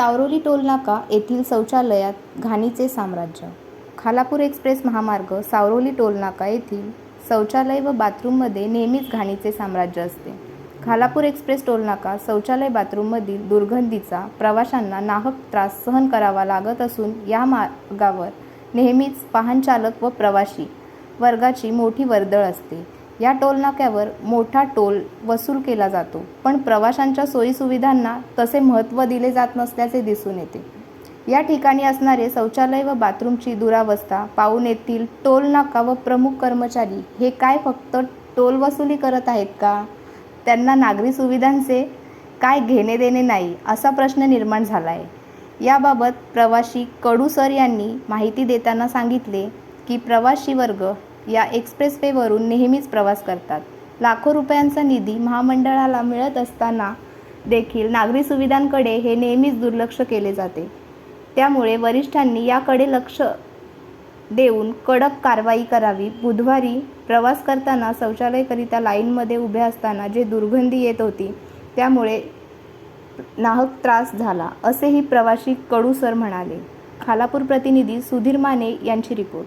सावरोली टोलनाका येथील शौचालयात घाणीचे साम्राज्य. खालापूर एक्सप्रेस महामार्ग सावरोली टोलनाका येथील शौचालय व बाथरूममध्ये नेहमीच घाणीचे साम्राज्य असते. खालापूर एक्सप्रेस टोलनाका शौचालय बाथरूममधील दुर्गंधीचा प्रवाशांना नाहक त्रास सहन करावा लागत असून या मार्गावर नेहमीच वाहनचालक व प्रवाशी वर्गाची मोठी वर्दळ असते. या टोलनाक्यावर मोठा टोल वसूल केला जातो. पण प्रवाशांच्या सोयीसुविधांना तसे महत्त्व दिले जात नसल्याचे दिसून येते. या ठिकाणी असणारे शौचालय व बाथरूमची दुरावस्था पाहून येथील टोल नाका व प्रमुख कर्मचारी हे काय फक्त टोल वसुली करत आहेत का? त्यांना नागरी सुविधांचे काय घेणे देणे नाही असा प्रश्न निर्माण झाला आहे याबाबत प्रवासी कडू सर यांनी माहिती देताना सांगितले की प्रवासी वर्ग या एक्सप्रेसवेवरून नेहमीच प्रवास करतात. लाखो रुपयांचा निधी महामंडळाला मिळत असताना देखील नागरी सुविधांकडे हे नेहमीच दुर्लक्ष केले जाते. त्यामुळे वरिष्ठांनी याकडे लक्ष देऊन कडक कारवाई करावी. बुधवारी प्रवास करताना शौचालयकरिता लाईनमध्ये उभे असताना जे दुर्गंधी येत होती त्यामुळे नाहक त्रास झाला असेही प्रवासी कडू सर म्हणाले. खालापूर प्रतिनिधी सुधीर माने यांची रिपोर्ट.